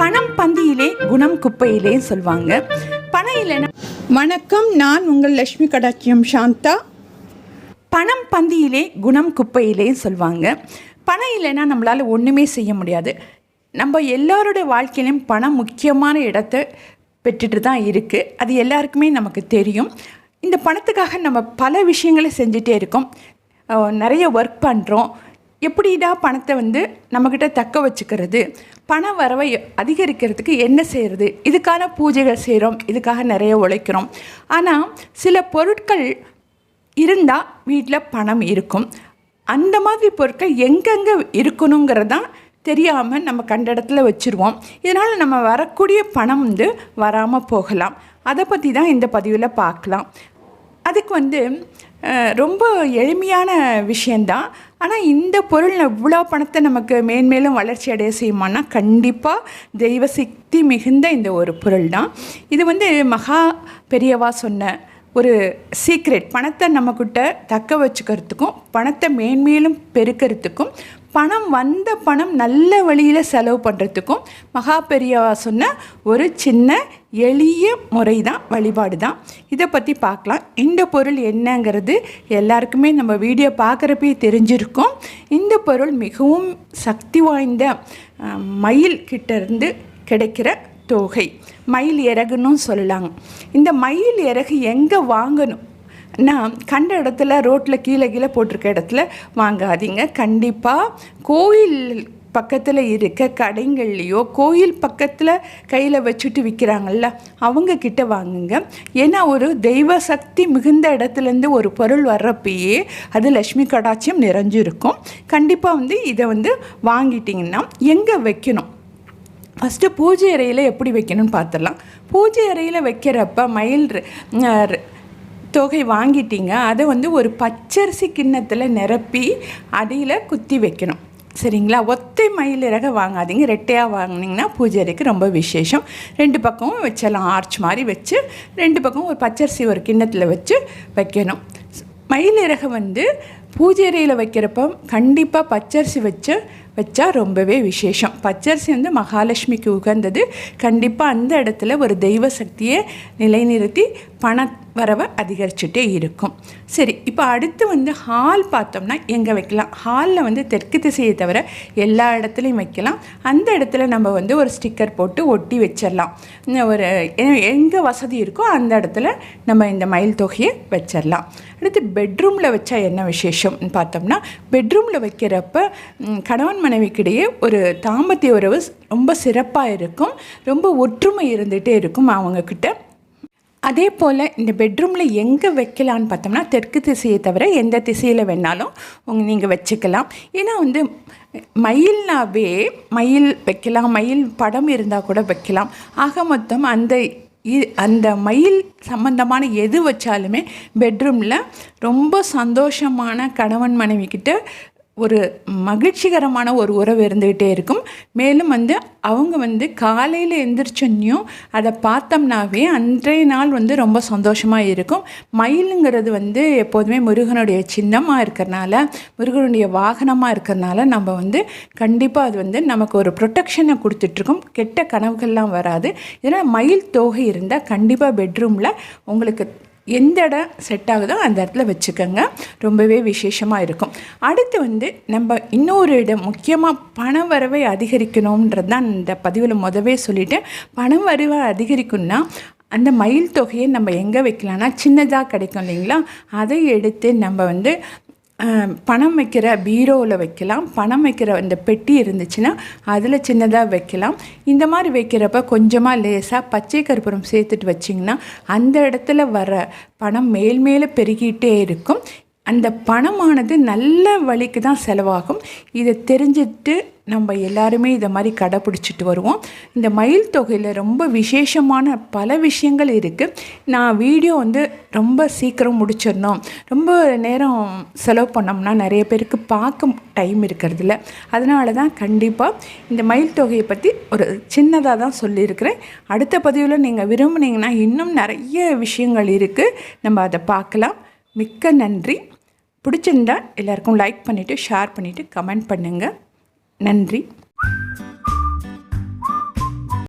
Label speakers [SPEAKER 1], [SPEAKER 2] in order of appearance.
[SPEAKER 1] பணம் பந்தியிலே குணம் குப்பையிலே சொல்லுவாங்க பணம் இல்லைன்னா
[SPEAKER 2] வணக்கம் நான் உங்கள் லட்சுமி கடாட்சியம் சாந்தா.
[SPEAKER 1] பணம் பந்தியிலே குணம் குப்பையிலே சொல்லுவாங்க பணம் இல்லைன்னா நம்மளால் ஒன்றுமே செய்ய முடியாது. நம்ம எல்லாரோட வாழ்க்கையிலும் பணம் முக்கியமான இடத்தை பெற்றுட்டு தான் இருக்குது அது எல்லாருக்குமே நமக்கு தெரியும். இந்த பணத்துக்காக நம்ம பல விஷயங்களை செஞ்சுட்டே இருக்கோம். நிறைய ஒர்க் பண்ணுறோம் எப்படிடா பணத்தை வந்து நம்மக்கிட்ட தக்க வச்சுக்கிறது? பண வரவை அதிகரிக்கிறதுக்கு என்ன செய்கிறது இதுக்கான பூஜைகள் செய்கிறோம் இதுக்காக நிறைய உழைக்கிறோம். ஆனால் சில பொருட்கள் இருந்தால் வீட்டில் பணம் இருக்கும். அந்த மாதிரி பொருட்கள் எங்கெங்கே இருக்கணுங்கிறதான் தெரியாமல் நம்ம கண்ட இடத்துல வச்சுருவோம். இதனால் நம்ம வரக்கூடிய பணம் வந்து வராமல் போகலாம். அதை பற்றி தான் இந்த பதிவில் பார்க்கலாம் அதுக்கு வந்து ரொம்ப எளிமையான விஷயந்தான் ஆனால் இந்த பொருள் இவ்வளோ பணத்தை நமக்கு மேன்மேலும் வளர்ச்சி அடைய செய்யுமானா கண்டிப்பாக தெய்வ சக்தி மிகுந்த இந்த ஒரு பொருள் தான். இது வந்து மகா பெரியவா சொன்ன ஒரு சீக்ரெட் பணத்தை நம்மக்கிட்ட தக்க வச்சுக்கிறதுக்கும் பணத்தை மேன்மேலும் பெருக்கிறதுக்கும் பணம் வந்த பணம் நல்ல வழியில் செலவு பண்ணுறதுக்கும் மகா பெரியவா சொன்ன ஒரு சின்ன எளிய முறை தான் வழிபாடு தான் இதை பற்றி பார்க்கலாம். இந்த பொருள் என்னங்கிறது எல்லாருக்குமே நம்ம வீடியோ பார்க்குறப்பே தெரிஞ்சிருக்கும். இந்த பொருள் மிகவும் சக்தி வாய்ந்த மயில் கிட்டேருந்து கிடைக்கிற தோகை. மயில் இறகுன்னு சொல்லலாங்க. இந்த மயில் இறகு எங்கே வாங்கணும்? நான் கண்ட இடத்துல ரோட்டில் கீழே கீழே போட்டிருக்க இடத்துல வாங்காதீங்க. கண்டிப்பாக கோயில் பக்கத்தில் இருக்க கடைங்கள்லேயோ கோயில் பக்கத்தில் கையில் வச்சுட்டு விற்கிறாங்கள்ல அவங்கக்கிட்ட வாங்குங்க. ஏன்னா ஒரு தெய்வ சக்தி மிகுந்த இடத்துலேருந்து ஒரு பொருள் வர்றப்பயே அது லக்ஷ்மி கடாட்சியம் நிறைஞ்சிருக்கும். கண்டிப்பாக வந்து இதை வந்து வாங்கிட்டிங்கன்னா எங்கே வைக்கணும்? ஃபஸ்ட்டு பூஜை அறையில் எப்படி வைக்கணும்னு பார்த்துடலாம். பூஜை அறையில் வைக்கிறப்ப மயில் தொகை வாங்கிட்டீங்க அதை வந்து ஒரு பச்சரிசி கிண்ணத்தில் நிரப்பி அடியில் குத்தி வைக்கணும். சரிங்களா? ஒத்தை மயில் இறக வாங்காதீங்க. ரெட்டையாக வாங்கினீங்கன்னா பூஜை ரொம்ப விசேஷம். ரெண்டு பக்கமும் வச்சலாம். ஆர்ச் மாதிரி வச்சு ரெண்டு பக்கமும் ஒரு பச்சரிசி ஒரு கிண்ணத்தில் வச்சு வைக்கணும். மயில் இறகு வந்து பூஜை அறையில் வைக்கிறப்ப கண்டிப்பாக பச்சரிசி வச்சு வச்சா ரொம்பவே விசேஷம். பச்சரிசி வந்து மகாலட்சுமிக்கு உகந்தது. கண்டிப்பாக அந்த இடத்துல ஒரு தெய்வ சக்தியை நிலைநிறுத்தி பண வரவை அதிகரிச்சுட்டே இருக்கும். சரி இப்போ அடுத்து வந்து ஹால் பார்த்தோம்னா எங்கே வைக்கலாம்? ஹாலில் வந்து தெற்கு திசையை தவிர எல்லா இடத்துலையும் வைக்கலாம். அந்த இடத்துல நம்ம வந்து ஒரு ஸ்டிக்கர் போட்டு ஒட்டி வச்சிடலாம் ஒரு எங்கே வசதி இருக்கோ அந்த இடத்துல நம்ம இந்த மயில் தொகையை வச்சிடலாம் அடுத்து பெட்ரூமில் வச்சா என்ன விசேஷம்னு பார்த்தோம்னா பெட்ரூமில் வைக்கிறப்ப கணவன் கணவன் மனைவிக்கிடையே ஒரு தாம்பத்திய உறவு ரொம்ப சிறப்பாக இருக்கும். ரொம்ப ஒற்றுமை இருந்துகிட்டே இருக்கும் அவங்கக்கிட்ட அதே போல் இந்த பெட்ரூமில் எங்கே வைக்கலான்னு பார்த்தோம்னா தெற்கு திசையை தவிர எந்த திசையில் வேணாலும் உங்க நீங்கள் வச்சுக்கலாம். ஏன்னா வந்து மயில்னாவே மயில் வைக்கலாம் மயில் படம் இருந்தால் கூட வைக்கலாம். ஆக மொத்தம் அந்த இ- அந்த மயில் சம்பந்தமான எது வச்சாலுமே பெட்ரூமில் ரொம்ப சந்தோஷமான கணவன் மனைவி கிட்ட ஒரு மகிழ்ச்சிகரமான ஒரு உறவு இருந்துக்கிட்டே இருக்கும். மேலும் வந்து அவங்க வந்து காலையில் எந்திரிச்சோன்னையும் அதை பார்த்தோம்னாவே அன்றைய நாள் வந்து ரொம்ப சந்தோஷமாக இருக்கும். மயிலுங்கிறது வந்து எப்போதுமே முருகனுடைய சின்னமாக இருக்கிறனால முருகனுடைய வாகனமாக இருக்கிறனால நம்ம வந்து கண்டிப்பாக அது வந்து நமக்கு ஒரு ப்ரொட்டெக்ஷனை கொடுத்துட்ருக்கோம். கெட்ட கனவுகள்லாம் வராது. இதனால் மயில் தோகை இருந்தால் கண்டிப்பாக பெட்ரூமில் உங்களுக்கு எந்த இடம் செட் ஆகுதோ அந்த இடத்துல வச்சுக்கோங்க. ரொம்பவே விசேஷமாக இருக்கும். அடுத்து வந்து நம்ம இன்னொரு இடம் முக்கியமாக பண வரவை அதிகரிக்கணுன்றது தான் இந்த பதிவில் முதவே சொல்லிவிட்டேன் பணம் வரவை அதிகரிக்கணும்னா அந்த மயில் தொகையை நம்ம எங்கே வைக்கலாம்னா சின்னதாக கிடைக்கும் இல்லைங்களா? அதை எடுத்து நம்ம வந்து பணம் வைக்கிற பீரோவில் வைக்கலாம். பணம் வைக்கிற அந்த பெட்டி இருந்துச்சுன்னா அதில் சின்னதாக வைக்கலாம். இந்த மாதிரி வைக்கிறப்ப கொஞ்சமாக லேசாக பச்சை கற்பூரம் சேர்த்துட்டு வச்சிங்கன்னா அந்த இடத்துல வர பணம் மேல் மேலே பெருகிட்டே இருக்கும். அந்த பணமானது நல்ல வழிக்கு தான் செலவாகும். இதை தெரிஞ்சுட்டு நம்ம எல்லாருமே இதை மாதிரி கடைப்பிடிச்சிட்டு வருவோம். இந்த மயில் தொகையில் ரொம்ப விசேஷமான பல விஷயங்கள் இருக்குது நான் வீடியோ வந்து ரொம்ப சீக்கிரம் முடிச்சிடணும். ரொம்ப நேரம் செலவு பண்ணோம்னா நிறைய பேருக்கு பார்க்க டைம் இருக்கிறதில்ல. அதனால தான் கண்டிப்பாக இந்த மயில் தொகையை பற்றி ஒரு சின்னதாக தான் சொல்லியிருக்கிறேன். அடுத்த பதிவில் நீங்கள் விரும்புனீங்கன்னா இன்னும் நிறைய விஷயங்கள் இருக்குது நம்ம அதை பார்க்கலாம். மிக்க நன்றி. பிடிச்சிருந்தா எல்லாருக்கும் லைக் பண்ணிவிட்டு ஷேர் பண்ணிவிட்டு கமெண்ட் பண்ணுங்கள் நன்றி.